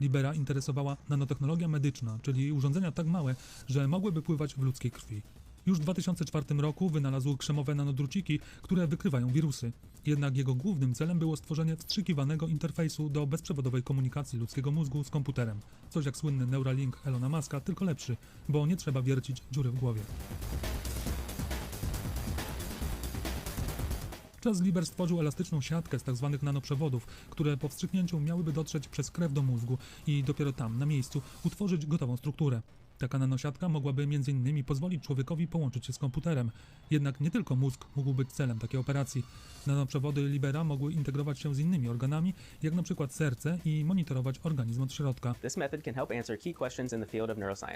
Libera interesowała nanotechnologia medyczna, czyli urządzenia tak małe, że mogłyby pływać w ludzkiej krwi. Już w 2004 roku wynalazł krzemowe nanodruciki, które wykrywają wirusy. Jednak jego głównym celem było stworzenie wstrzykiwanego interfejsu do bezprzewodowej komunikacji ludzkiego mózgu z komputerem. Coś jak słynny Neuralink Elona Muska, tylko lepszy, bo nie trzeba wiercić dziury w głowie. Charles Lieber stworzył elastyczną siatkę z tzw. nanoprzewodów, które po wstrzyknięciu miałyby dotrzeć przez krew do mózgu i dopiero tam, na miejscu, utworzyć gotową strukturę. Taka nanosiatka mogłaby m.in. pozwolić człowiekowi połączyć się z komputerem. Jednak nie tylko mózg mógł być celem takiej operacji. Nanoprzewody Libera mogły integrować się z innymi organami, jak na przykład serce i monitorować organizm od środka.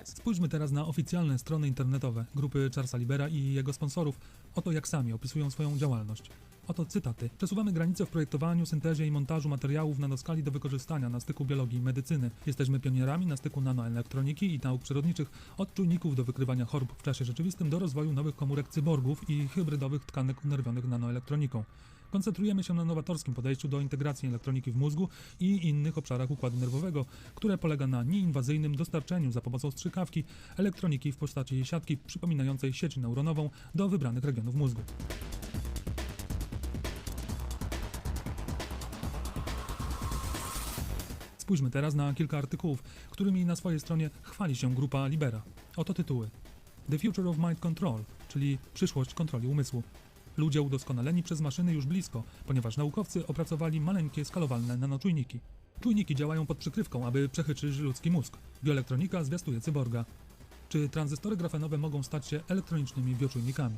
Spójrzmy teraz na oficjalne strony internetowe grupy Charlesa Libera i jego sponsorów. Oto jak sami opisują swoją działalność. Oto cytaty. Przesuwamy granice w projektowaniu, syntezie i montażu materiałów nanoskali do wykorzystania na styku biologii i medycyny. Jesteśmy pionierami na styku nanoelektroniki i nauk przyrodniczych, od czujników do wykrywania chorób w czasie rzeczywistym do rozwoju nowych komórek cyborgów i hybrydowych tkanek unerwionych nanoelektroniką. Koncentrujemy się na nowatorskim podejściu do integracji elektroniki w mózgu i innych obszarach układu nerwowego, które polega na nieinwazyjnym dostarczeniu za pomocą strzykawki elektroniki w postaci siatki przypominającej sieć neuronową do wybranych regionów mózgu. Spójrzmy teraz na kilka artykułów, którymi na swojej stronie chwali się grupa Libera. Oto tytuły: The Future of Mind Control, czyli przyszłość kontroli umysłu. Ludzie udoskonaleni przez maszyny już blisko, ponieważ naukowcy opracowali maleńkie skalowalne nanoczujniki. Czujniki działają pod przykrywką, aby przechyczyć ludzki mózg. Bioelektronika zwiastuje cyborga. Czy tranzystory grafenowe mogą stać się elektronicznymi bioczujnikami?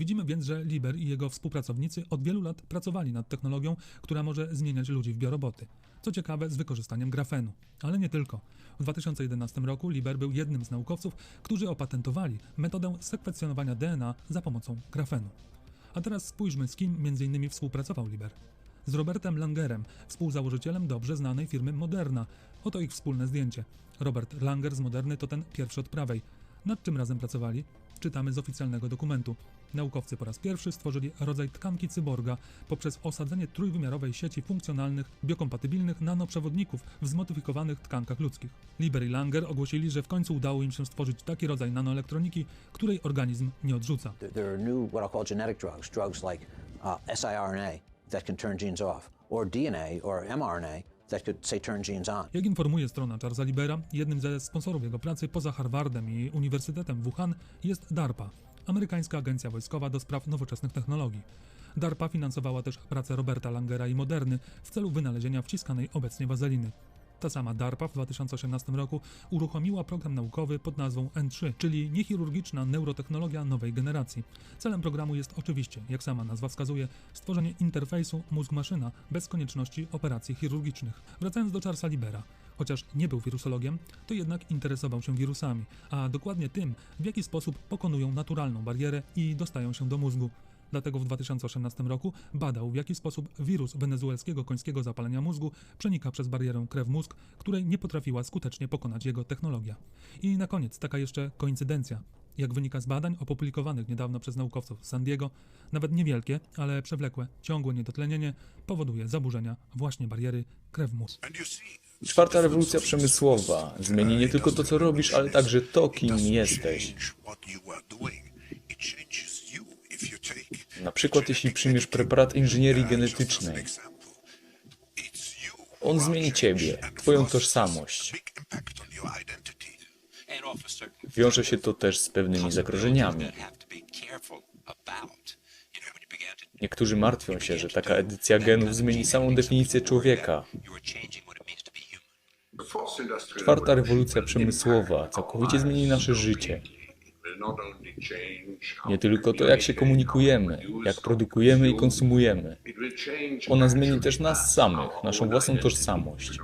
Widzimy więc, że Liber i jego współpracownicy od wielu lat pracowali nad technologią, która może zmieniać ludzi w bioroboty. Co ciekawe, z wykorzystaniem grafenu. Ale nie tylko. W 2011 roku Liber był jednym z naukowców, którzy opatentowali metodę sekwencjonowania DNA za pomocą grafenu. A teraz spójrzmy, z kim m.in. współpracował Liber. Z Robertem Langerem, współzałożycielem dobrze znanej firmy Moderna. Oto ich wspólne zdjęcie. Robert Langer z Moderny to ten pierwszy od prawej. Nad czym razem pracowali? Czytamy z oficjalnego dokumentu. Naukowcy po raz pierwszy stworzyli rodzaj tkanki cyborga poprzez osadzenie trójwymiarowej sieci funkcjonalnych, biokompatybilnych nanoprzewodników w zmodyfikowanych tkankach ludzkich. Liber i Langer ogłosili, że w końcu udało im się stworzyć taki rodzaj nanoelektroniki, której organizm nie odrzuca. There- are new, what I'll call genetic drugs, drugs like uh, siRNA that can turn genes off, or DNA or mRNA that could, say, turn genes on. Jak informuje strona Charlesa Libera, jednym ze sponsorów jego pracy poza Harvardem i Uniwersytetem Wuhan jest DARPA, amerykańska agencja wojskowa do spraw nowoczesnych technologii. DARPA finansowała też pracę Roberta Langera i Moderny w celu wynalezienia wciskanej obecnie wazeliny. Ta sama DARPA w 2018 roku uruchomiła program naukowy pod nazwą N3, czyli niechirurgiczna neurotechnologia nowej generacji. Celem programu jest oczywiście, jak sama nazwa wskazuje, stworzenie interfejsu mózg-maszyna bez konieczności operacji chirurgicznych. Wracając do Charlesa Libera. Chociaż nie był wirusologiem, to jednak interesował się wirusami, a dokładnie tym, w jaki sposób pokonują naturalną barierę i dostają się do mózgu. Dlatego w 2018 roku badał, w jaki sposób wirus wenezuelskiego końskiego zapalenia mózgu przenika przez barierę krew-mózg, której nie potrafiła skutecznie pokonać jego technologia. I na koniec taka jeszcze koincydencja. Jak wynika z badań opublikowanych niedawno przez naukowców z San Diego, nawet niewielkie, ale przewlekłe, ciągłe niedotlenienie powoduje zaburzenia właśnie bariery krew-mózg. Czwarta rewolucja przemysłowa zmieni nie tylko to, co robisz, ale także to, kim jesteś. Na przykład, jeśli przyjmiesz preparat inżynierii genetycznej, on zmieni ciebie, twoją tożsamość. Wiąże się to też z pewnymi zagrożeniami. Niektórzy martwią się, że taka edycja genów zmieni samą definicję człowieka. Czwarta rewolucja przemysłowa całkowicie zmieni nasze życie. Nie tylko to, jak się komunikujemy, jak produkujemy i konsumujemy. Ona zmieni też nas samych, naszą własną tożsamość.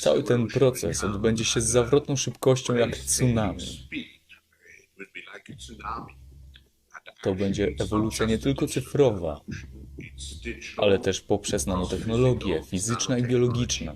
Cały ten proces odbędzie się z zawrotną szybkością jak tsunami. To będzie ewolucja nie tylko cyfrowa, ale też poprzez nanotechnologię fizyczna i biologiczna.